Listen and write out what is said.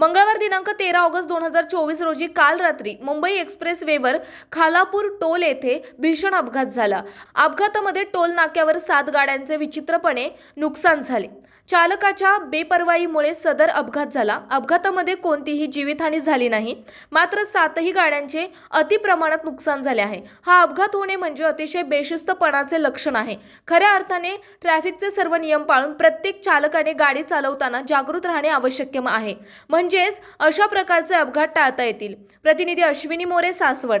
मंगळवार दिनांक तेरा ऑगस्ट दोन हजार चोवीस रोजी काल रात्री मुंबई एक्सप्रेस वेवर खालापूर टोल येथे भीषण अपघात झाला. अपघातामध्ये टोल नाक्यावर सात गाड्यांचे विचित्रपणे नुकसान झाले. चालकाच्या बेपर्वाईमुळे सदर अपघात झाला. अपघातामध्ये कोणतीही जीवितहानी झाली नाही. मात्र सातही गाड्यांचे अतिप्रमाणात नुकसान झाले आहे. हा अपघात होणे म्हणजे अतिशय बेशिस्तपणाचे लक्षण आहे. खऱ्या अर्थाने ट्रॅफिकचे सर्व नियम पाळून प्रत्येक चालकाने गाडी चालवताना जागृत राहणे आवश्यक आहे. म्हणजेच अशा प्रकारचे अपघात टाळता येतील. प्रतिनिधी अश्विनी मोरे सासवड.